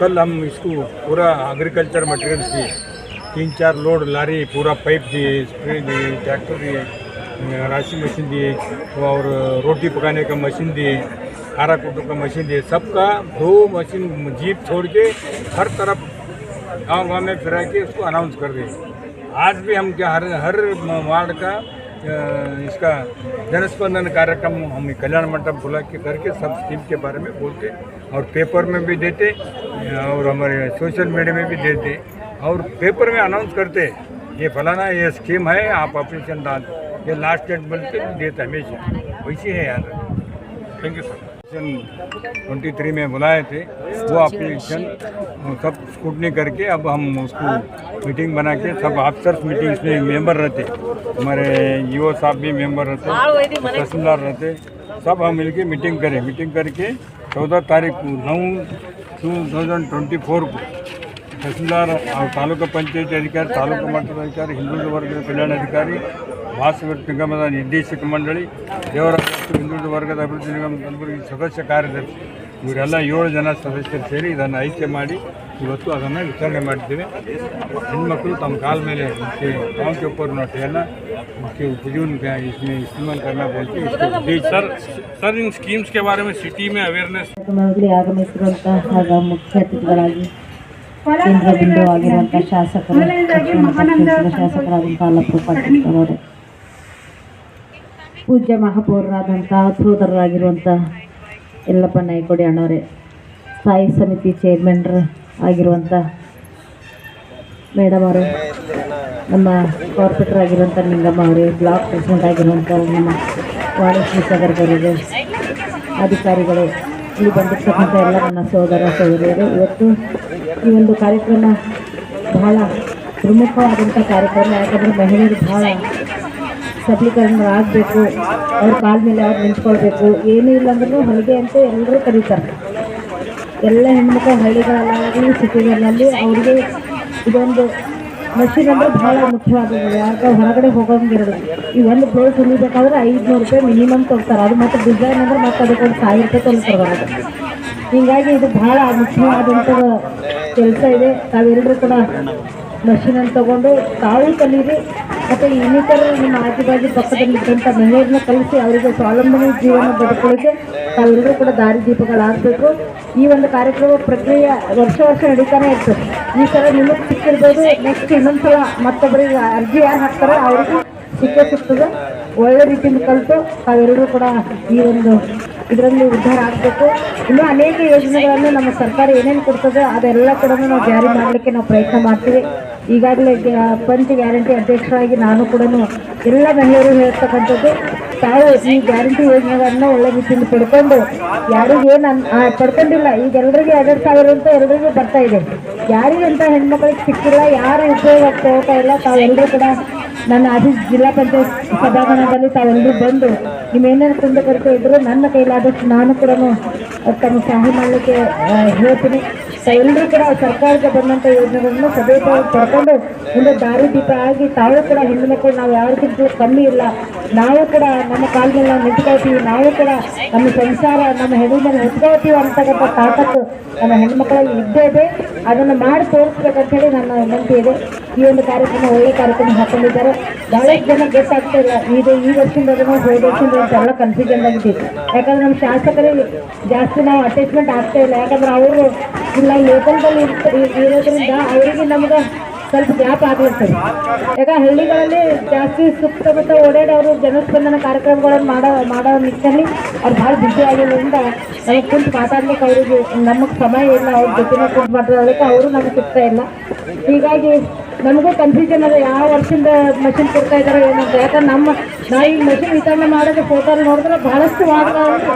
कल हम इसको पूरा एग्रीकल्चर मटेरियल्स दिए तीन चार लोड लारी पूरा पाइप दिए स्प्रे दिए ट्रैक्टर दिए राशि मशीन दिए और रोटी पकाने का मशीन दिए खारा कुटू का मशीन दिए। सबका दो मशीन जीप छोड़ के हर तरफ़ गाँव गाँव में फिरा के उसको अनाउंस कर दिए। आज भी हम क्या हर हर वार्ड का अ, इसका जनस्पंदन कार्यक्रम हम कल्याण मंडप बुला के करके सब स्कीम के बारे में बोलते और पेपर में भी देते, और हमारे सोशल मीडिया में भी देते और पेपर में अनाउंस करते, ये फलाना ये स्कीम है, आप ऑपरेशन डाल, ये लास्ट डेट बोलते देते हमेशा। वैसे है यार। थैंक यू सर इलेक्शन 23 में बुलाए थे वो अच्छा। एप्लीकेशन सब स्कूटनी करके अब हम उसको मीटिंग बना के सब अफसर्स मीटिंग में मेंबर रहते। हमारे यू साहब भी मेंबर रहते हाँ, तो, तहसीलदार रहते सब हम मिलके मीटिंग करें। मीटिंग करके चौदह तारीख को नौ टू थाउज़ेंड ट्वेंटी फोर को तहसीलदार और तालुका पंचायत अधिकारी तालुका मंडल अधिकारी हिंदू वर्ग कल्याण अधिकारी भाष निगम निर्देशक मंडली देवराज ಮತ್ತು ಹಿಂದುಳಿದ ವರ್ಗದ ಅಭಿವೃದ್ಧಿ ನಿಗಮ ಕಲಬುರಗಿ ಸದಸ್ಯ ಕಾರ್ಯದರ್ಶಿ ಇವರೆಲ್ಲ ಏಳು ಜನ ಸದಸ್ಯರು ಸೇರಿ ಇದನ್ನು ಆಯ್ಕೆ ಮಾಡಿ ಇವತ್ತು ಅದನ್ನು ವಿತರಣೆ ಮಾಡಿದ್ದೇವೆ ಹೆಣ್ಮಕ್ಳು ತಮ್ಮ ಕಾಲ ಮೇಲೆ उसके गाँव के ऊपर नोटियाना उसके उपजीवन का इसमें इस्तेमाल करना बोल के इसको उद्देश्य सर सर इन स्कीम्स के बारे में सिटी में अवेयरनेस ಕಾರ್ಯಕ್ರಮದಲ್ಲಿ ಆಗಮಿಸಿರುವಂತಹ ಹಾಗೂ ಮುಖ್ಯ ಅತಿಥಿಗಳಾಗಿ ಕೇಂದ್ರ ಬಿಂದುವಾಗಿರುವಂತಹ ಶಾಸಕರು ದಕ್ಷಿಣ ಮಠ ಕ್ಷೇತ್ರದ ಶಾಸಕರಾದಂತಹ ಅಲ್ಲಪ್ಪ ಪಾಟೀಲ್ ಅವರೇ ಪೂಜ್ಯ ಮಹಾಪೌರರಾದಂಥ ಸೋದರರಾಗಿರುವಂಥ ಎಲ್ಲಪ್ಪ ನಾಯ್ಕೋಡಿ ಅಣ್ಣವರೇ ಸ್ಥಾಯಿ ಸಮಿತಿ ಚೇರ್ಮನ್ರ ಆಗಿರುವಂಥ ಮೇಡಮ್ ಅವರು, ನಮ್ಮ ಕಾರ್ಪೊರೇಟರ್ ಆಗಿರುವಂಥ ನಿಂಗಮ್ಮ ಅವರೇ ಬ್ಲಾಕ್ ಪ್ರೆಸಿಡೆಂಟ್ ಆಗಿರುವಂಥ ನಮ್ಮ ವಾಣಿಜ್ಯ ಸಾಗರ್ ಅಧಿಕಾರಿಗಳು, ಇಲ್ಲಿ ಬಂದಿರ್ತಕ್ಕಂಥ ಎಲ್ಲ ನನ್ನ ಸಹೋದರ ಸಹೋದರಿಯರು ಇವತ್ತು ಈ ಒಂದು ಕಾರ್ಯಕ್ರಮ ಬಹಳ ಪ್ರಮುಖವಾದಂಥ ಕಾರ್ಯಕ್ರಮ, ಯಾಕಂದರೆ ಮಹಿಳೆಯರು ಬಹಳ ಸಬಲೀಕರಣ ಆಗಬೇಕು, ಅವ್ರ ಕಾಲ ಮೇಲೆ ಅವ್ರು ನಿಂತ್ಕೊಳ್ಬೇಕು. ಏನೂ ಇಲ್ಲ ಅಂದ್ರೂ ಹೊಲಿಗೆ ಅಂತ ಎಲ್ಲರೂ ಕರೀತಾರೆ. ಎಲ್ಲ ಹೆಣ್ಮಕ್ಳು ಹಳ್ಳಿಗಳಲ್ಲಾಗಲಿ ಸಿಟಿಗಳಲ್ಲಿ ಅವ್ರಿಗೆ ಇದೊಂದು ಮಷೀನ್ ಅಂದರೆ ಭಾಳ ಮುಖ್ಯವಾದದ್ದು. ಯಾಕೆ ಹೊರಗಡೆ ಹೋಗೋಂಗಿರೋದು ಈ ಒಂದು ಬ್ಲೌಸ್ ಹೊಲಿಬೇಕಾದ್ರೆ ಐದುನೂರು ರೂಪಾಯಿ ಮಿನಿಮಮ್ ಕೊಡ್ತಾರೆ ಅದು ಮತ್ತು ಡಿಸೈನ್ ಅಂದ್ರೆ ಮತ್ತೆ ಅದಕ್ಕೊಂದು ಸಾವಿರ ರೂಪಾಯಿ ತೊಗೊಳ್ತಾರೆ ಬರೋದು ಹೀಗಾಗಿ ಇದು ಭಾಳ ಮುಖ್ಯವಾದಂಥ ಕೆಲಸ ಇದೆ. ತಾವೆಲ್ಲರೂ ಕೂಡ ಮಷಿನನ್ನು ತಗೊಂಡು ತಾವು ಕಲೀರಿ ಮತ್ತು ಇನ್ನಿತರ ನಿಮ್ಮ ಆಜುಬಾಜು ಪಕ್ಕದಲ್ಲಿದ್ದಂಥ ಮಹಿಳೆಯರನ್ನ ಕಲಿಸಿ ಅವರಿಗೆ ಸ್ವಾವಲಂಬನೆ ಜೀವನ ಬದುಕೊಳ್ಳೋಕೆ ತಾವೆಲ್ಲರೂ ಕೂಡ ದಾರಿದೀಪಗಳಾಗಬೇಕು ಈ ಒಂದು ಕಾರ್ಯಕ್ರಮ ಪ್ರಕ್ರಿಯೆ ವರ್ಷ ವರ್ಷ ನಡೀತಾನೆ ಇರ್ತದೆ ಈ ಥರ ನಿಮಗೆ ಸಿಕ್ಕಿರ್ಬೋದು. ನೆಕ್ಸ್ಟ್ ಇನ್ನೊಂದ್ಸಲ ಮತ್ತೊಬ್ಬರಿಗೆ ಅರ್ಜಿ ಯಾರು ಹಾಕ್ತಾರೋ ಅವ್ರಿಗೂ ಸಿಕ್ಕೇ ಸಿಗ್ತದೆ. ಒಳ್ಳೆ ರೀತಿಯಿಂದ ಕಲಿತು ತಾವೆಲ್ಲರೂ ಕೂಡ ಈ ಒಂದು ಇದರಲ್ಲಿ ಉದ್ಧಾರ ಆಗಬೇಕು. ಇನ್ನೂ ಅನೇಕ ಯೋಜನೆಗಳನ್ನು ನಮ್ಮ ಸರ್ಕಾರ ಏನೇನು ಕೊಡ್ತದೆ ಅದೆಲ್ಲ ಕೂಡ ನಾವು ಜಾರಿ ಮಾಡಲಿಕ್ಕೆ ನಾವು ಪ್ರಯತ್ನ ಮಾಡ್ತೀವಿ. ಈಗಾಗಲೇ ಪಂಚ ಗ್ಯಾರಂಟಿ ಅಧ್ಯಕ್ಷರಾಗಿ ನಾನು ಕೂಡ ಎಲ್ಲ ಮಹಿಳೆಯರು ಹೇಳ್ತಕ್ಕಂಥದ್ದು, ತಾವು ಈ ಗ್ಯಾರಂಟಿ ಯೋಜನೆಗಳನ್ನು ಒಳ್ಳೆ ರೀತಿಯಿಂದ ಪಡ್ಕೊಂಡು, ಯಾರಿಗೆ ಏನು ಪಡ್ಕೊಂಡಿಲ್ಲ, ಈಗ ಎಲ್ಲರಿಗೂ ಎರಡು ಸಾವಿರ ಅಂತ ಎಲ್ರಿಗೂ ಬರ್ತಾ ಇದೆ. ಯಾರಿಗೆ ಅಂತ ಹೆಣ್ಮಕ್ಳಿಗೆ ಸಿಕ್ಕಿಲ್ಲ, ಯಾರು ಉಪಯೋಗ ತಗೋತಾ ಇಲ್ಲ ತಾವೆಲ್ಲರೂ ಕೂಡ ನನ್ನ ಅಧಿ ಜಿಲ್ಲಾ ಪಂಚಾಯತ್ ಸಭಾಂಗಣದಲ್ಲಿ ತಾವೆಲ್ಲರೂ ಬಂದು ನೀವೇನೇನು ಕುಂದುಕೊರತೆ ಇದ್ರು ನನ್ನ ಕೈಲಾದಷ್ಟು ನಾನು ಕೂಡ ತಮ್ಮ ಸಹಾಯ ಮಾಡಲಿಕ್ಕೆ ಹೇಳ್ತೀನಿ. ತಾವೆಲ್ಲರೂ ಕೂಡ ಸರ್ಕಾರದ ಬಂದಂತ ಯೋಜನೆಗಳನ್ನು ಸದುಪಯೋಗ ಪಡ್ಕೊಂಡು ಒಂದು ದಾರಿ ದೀಪ ಆಗಿ ತಾವು ಕೂಡ ಹೆಣ್ಣು ಮಕ್ಕಳು ನಾವು ಯಾರಿಗಿಂತಲೂ ಕಮ್ಮಿ ಇಲ್ಲ. ನಾವು ಕೂಡ ನಮ್ಮ ಕಾಲ ಮೇಲೆ ನಾವು ನಿಂತ್ಕೊಳ್ತೀವಿ. ನಾವು ಕೂಡ ನಮ್ಮ ಸಂಸಾರ, ನಮ್ಮ ಹೆಣ್ಣು ಮೇಲೆ ನಿಂತ್ಕೊಳ್ತೀವಿ ಅಂತಕ್ಕಂಥ ತಾಕತ್ತು ನಮ್ಮ ಹೆಣ್ಮಕ್ಳಲ್ಲಿ ಇದ್ದೇ ಇದೆ. ಅದನ್ನು ಮಾಡಿ ತೋರಿಸ್ಬೇಕಂತ ಹೇಳಿ ನನ್ನ ವಿನಂತಿ ಇದೆ. ಈ ಒಂದು ಕಾರ್ಯಕ್ರಮ, ಒಳ್ಳೆ ಕಾರ್ಯಕ್ರಮ ಹಾಕೊಂಡಿದ್ದಾರೆ. ಬಹಳಷ್ಟು ಜನ ಗೊತ್ತಾಗ್ತಾ ಇಲ್ಲ. ಇದು ಈ ವರ್ಷದಿಂದ ಅದನ್ನು ಹೋದ ವರ್ಷದಿಂದ ಎಲ್ಲ ಕನ್ಫ್ಯೂಷನ್ ಆಗಿದ್ದೀವಿ ಯಾಕಂದ್ರೆ ನಮ್ಮ ಶಾಸಕರಿಗೆ ಜಾಸ್ತಿ ನಾವು ಅಟ್ಯಾಚ್ಮೆಂಟ್ ಆಗ್ತಾ ಇಲ್ಲ. ಯಾಕಂದ್ರೆ ಅವರು ಇಲ್ಲ ಲೋಕಲ್ದಲ್ಲಿ ಇರೋದ್ರಿಂದ ಅವರಿಗೆ ನಮ್ಗೆ ಸ್ವಲ್ಪ ಗ್ಯಾಪ್ ಆಗಿರ್ತದೆ ಯಾಕ, ಹಳ್ಳಿಗಳಲ್ಲಿ ಜಾಸ್ತಿ ಸುತ್ತಮುತ್ತ ಓಡಾಡಿ ಓಡಾಡೋರು ಜನಸ್ಪಂದನ ಕಾರ್ಯಕ್ರಮಗಳನ್ನು ಮಾಡೋ ಮಾಡೋ ನಿಟ್ಟಿನಲ್ಲಿ ಅವ್ರು ಭಾಳ ಬಿಸಿ ಆಗಿರೋದ್ರಿಂದ ನಮಗೆ ಕುಂತು ಮಾತಾಡ್ಲಿಕ್ಕೆ ಅವರಿಗೆ ನಮಗೆ ಸಮಯ ಇಲ್ಲ, ಅವ್ರ ಜೊತೆನೇ ಕುಂತು ಮಾತಾಡೋದಕ್ಕೆ ಅವರು ನಮಗೆ ಸಿಗ್ತಾ ಇಲ್ಲ. ಹೀಗಾಗಿ ನಮಗೂ ಕನ್ಫ್ಯೂಷನ್ ಅದ, ಯಾವ ವರ್ಷದಿಂದ ಮಷಿನ್ ಕೊಡ್ತಾ ಇದ್ದಾರೆ ಏನಂತ. ಯಾಕಂದ್ರೆ ನಮ್ಮ ನಾವು ಮಷಿನ್ ವಿತರಣೆ ಮಾಡೋದು ಫೋಟೋ ನೋಡಿದ್ರೆ ಬಹಳಷ್ಟು ವಾರಗಳಲ್ಲಿ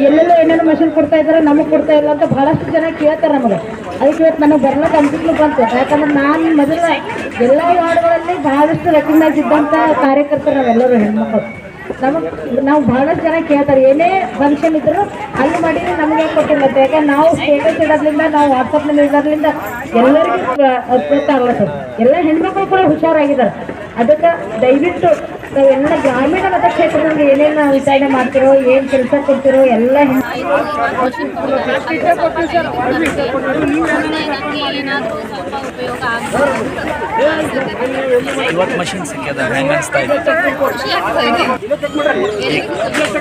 ಎಲ್ಲೆಲ್ಲೋ ಏನೇನು ಮೆಷಿನ್ ಕೊಡ್ತಾ ಇದ್ದಾರೆ, ನಮಗೆ ಕೊಡ್ತಾ ಇಲ್ಲ ಅಂತ ಬಹಳಷ್ಟು ಜನ ಕೇಳ್ತಾರೆ ನಮಗೆ. ಅದಕ್ಕೆ ಇವತ್ತು ನನಗೆ ಬರ್ಲಿಕ್ಕೆ ಅನ್ಸಿದ್ಲು ಬಂತು. ಯಾಕಂದ್ರೆ ನಾನು ಮೊದಲ ಎಲ್ಲ ವಾರ್ಡ್ಗಳಲ್ಲಿ ಬಹಳಷ್ಟು ರೆಕಗ್ನೈಸ್ ಇದ್ದಂಥ ಕಾರ್ಯಕರ್ತರು ನಾವೆಲ್ಲರೂ ಹೆಣ್ಮಕ್ಳು. ನಮಗೆ, ನಾವು ಬಹಳಷ್ಟು ಜನ ಕೇಳ್ತಾರೆ, ಏನೇ ಫಂಕ್ಷನ್ ಇದ್ರು ಅಲ್ಲಿ ಮಾಡಿದ್ರೆ ನಮಗೆ ಕೊಟ್ಟಿಲ್ಲ ಯಾಕಂದ್ರೆ ನಾವು ಸ್ಟೇಟಸ್ ಇಡೋದ್ರಿಂದ, ನಾವು ವಾಟ್ಸಪ್ನಲ್ಲಿ ಇಡೋದ್ರಿಂದ ಎಲ್ಲರಿಗೂ ಪ್ರ- ಸರ್. ಎಲ್ಲ ಹೆಣ್ಮಕ್ಳು ಕೂಡ ಹುಷಾರಾಗಿದ್ದಾರೆ. ಅದಕ್ಕೆ ದಯವಿಟ್ಟು ಎಲ್ಲ ಗ್ರಾಮೀಣ ಮತಕ್ಷೇತ್ರದಲ್ಲಿ ಏನೇನು ವಿಚಾರಣೆ ಮಾಡ್ತಿರೋ ಏನು ಕೆಲಸ ಕೊಡ್ತಿರೋ ಎಲ್ಲ ಇವತ್ತು ಮಷಿನ್ ಸಿಕ್ಕಿದೆ ಹೆಂಗೆ ಅನಿಸ್ತಾ ಇದೆ?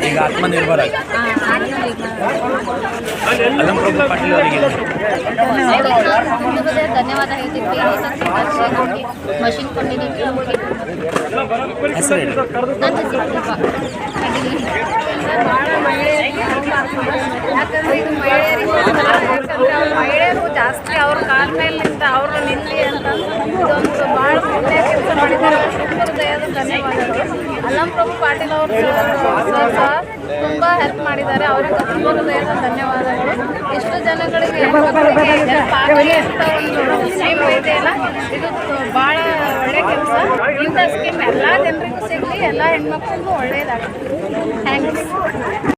ಈಗ ಆತ್ಮನಿರ್ಭರ. ಪಾಟೀಲ್ ಅವರಿಗೆ ಧನ್ಯವಾದ ಹೇಳ್ತಿದ್ವಿ ನಮಗೆ ಮಷಿನ್ ಕೊಂಡಿದ್ದೀವಿ ನಮಗೆ ನನ್ನ ಮಹಿಳೆಯರು ಜಾಸ್ತಿ ಅವ್ರ ಕಾಲ ಮೇಲೆ ನಿಂತ ಅವರು ನಿಲ್ಲಿ ಅಂತ ಇದೊಂದು ಭಾಳ ಪುಣ್ಯ ಕೆಲಸ ಮಾಡಿದ್ದಾರೆ ಧನ್ಯವಾದಗಳು ಅಲ್ಲಂ ಪ್ರಭು ಪಾಟೀಲ್ ಅವರು ಸಹ ತುಂಬ ಹೆಲ್ಪ್ ಮಾಡಿದ್ದಾರೆ. ಅವರಿಗೆ ತುಂಬ ಹೃದಯದ ಧನ್ಯವಾದಗಳು. ಎಷ್ಟು ಜನಗಳಿಗೆ ಅಂತ ಒಂದು ಸ್ಕೀಮ್ ಇದೆಯಲ್ಲ ಇದು ಭಾಳ ಒಳ್ಳೆ ಕೆಲಸ. ಇಂಥ ಸ್ಕೀಮ್ ಎಲ್ಲ ಜನರಿಗೂ ಸಿಗಲಿ, ಎಲ್ಲ ಹೆಣ್ಮಕ್ಳಿಗೂ ಒಳ್ಳೆಯದಾಗಲಿ ಥ್ಯಾಂಕ್ಸ್